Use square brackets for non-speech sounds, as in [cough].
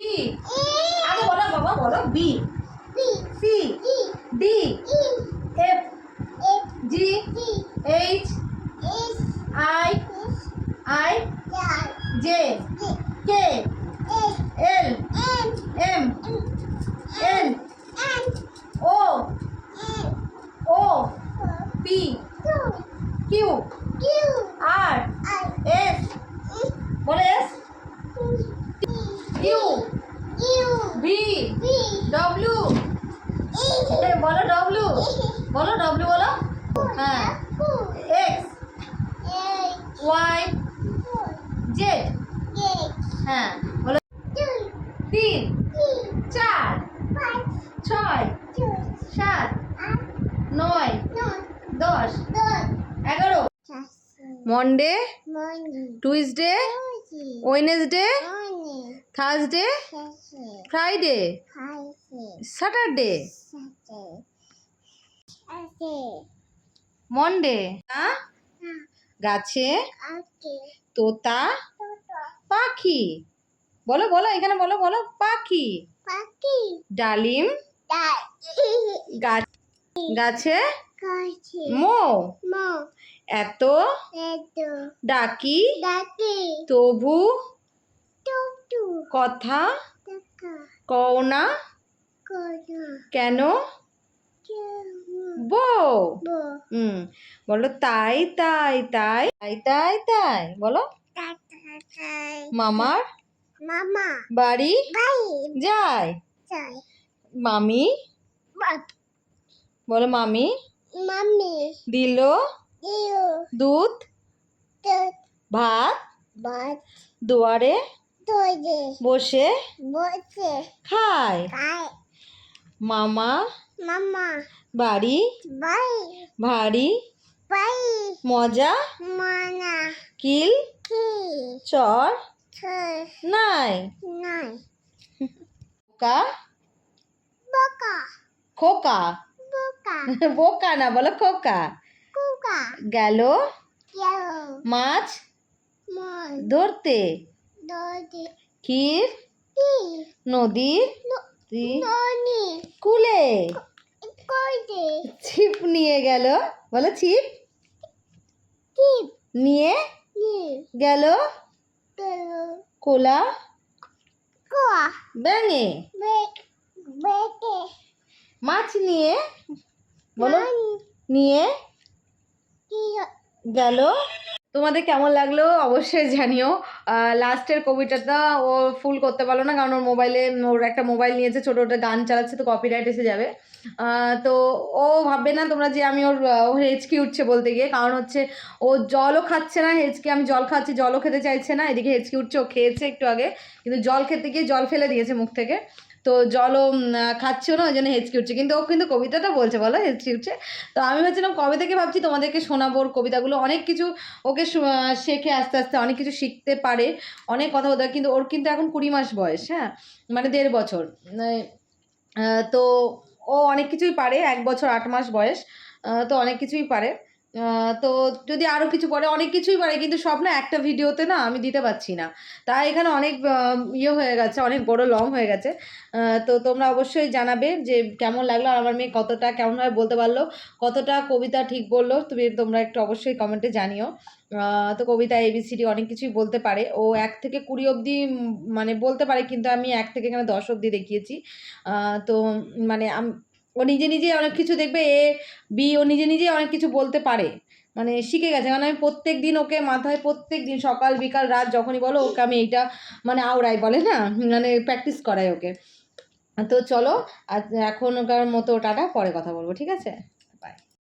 B আগে বলো বাবা, বলো B. C. D. F. G. H. I. I. J. K L M N O O P Q R S বলো S U V W বলো W বলো W বলো। হ্যাঁ। এক্স ওয়াই জেড হ্যাঁ বলো। তিন। চার। ছয়। সাত। নয়। দশ। এগারো। Monday Tuesday Wednesday Thursday Friday Saturday Monday গাছে তোতা পাখি বলো বলো এখানে বলো বলো পাখি। পাখি। ডালিম? গাছ? গাছে। মো? এত? ডাকি। তবু? কথা? কও না কেন? বউ। হুম বলো তাই তাই তাই। তাই তাই তাই বলো। মামার? মামা। বাড়ি? যায় মামি? বলো মামি। মামি। দিল? দুধ? তো ভাত। দুয়ারে? বসে? বসে। খায়? মামা? মামা। বাড়ি? ভাই ভারী? ভাই মজা? মানা কিল? কি চর? ছয় নাই? নয় বোকা? বকা। খোকা? বকা। [laughs] বোকা না বলো খোকা। খোকা। গেল? মাছ। ধরতে? কি? ননি কুলে? ছিপ নিয়ে গেল। বলো ছিপ। নিয়ে গেল। কোলা? ব্যাঙে। মাছ নিয়ে বলো। নিয়ে গেল। তোমাদের কেমন লাগল অবশ্যই জানিও। লাস্টের কবিতাটা ও ফুল করতে পারল না, কারণ ওর মোবাইলে ওর একটা মোবাইল নিয়েছে, ছোটো ওটা গান চালাচ্ছে, তো কপিরাইট এসে যাবে। তো ও ভাববে না তোমরা যে আমি ওর ওর হেঁচকি উঠছে বলতে গিয়ে, কারণ হচ্ছে ও জলও খাচ্ছে না হেঁচকি আমি জল খাচ্ছি, জলও খেতে চাইছে না, এদিকে হেঁচকি উঠছে, ও খেয়েছে একটু আগে, কিন্তু জল খেতে গিয়ে জল ফেলে দিয়েছে মুখ থেকে। তো জলও খাচ্ছেও না ওই জন্য হেঁচকি উঠছে। কিন্তু ও কিন্তু কবিতাটা বলছে, বলো হেঁচকি উঠছে? তো আমি ভাবছিলাম কবে থেকে ভাবছি তোমাদেরকে শোনাবো ওর কবিতাগুলো। অনেক কিছু ওকে শু- শেখে আস্তে আস্তে, অনেক কিছু শিখতে পারে, অনেক কথা বলতে। কিন্তু ওর কিন্তু এখন কুড়ি মাস বয়স হ্যাঁ মানে দেড় বছর তো ও অনেক কিছুই পারে, এক বছর আট মাস বয়স তো অনেক কিছুই পারে তো যদি আরও কিছু পড়ে অনেক কিছুই পারে কিন্তু সব না একটা ভিডিওতে না আমি দিতে পারছি না। তাই এখানে অনেক ইয়ে হয়ে গেছে, অনেক বড় লং হয়ে গেছে। তো তোমরা অবশ্যই জানাবে যে কেমন লাগল আর আমার মেয়ে কতটা, কেমনভাবে বলতে পারল, কতটা কবিতা ঠিক বলল, তুমি তোমরা একটু অবশ্যই কমেন্টে জানিও। তো কবিতা এবিসিডি অনেক কিছুই বলতে পারে। ও এক থেকে কুড়ি অবধি মানে বলতে পারে, কিন্তু আমি এক থেকে এখানে দশ অবধি দেখিয়েছি। তো মানে ও নিজে নিজে অনেক কিছু দেখবে, এ, বি, ও নিজে নিজে অনেক কিছু বলতে পারে। মানে শিখে গেছে। কারণ আমি প্রত্যেক দিন ওকে মাথায় প্রত্যেক দিন, সকাল, বিকাল, রাত যখনই বলো, ওকে আমি এইটা মানে আওড়াই বলে না? মানে প্র্যাকটিস করাই ওকে। তো চলো আর এখনকার মতো টাটা, পরে কথা বলব, ঠিক আছে?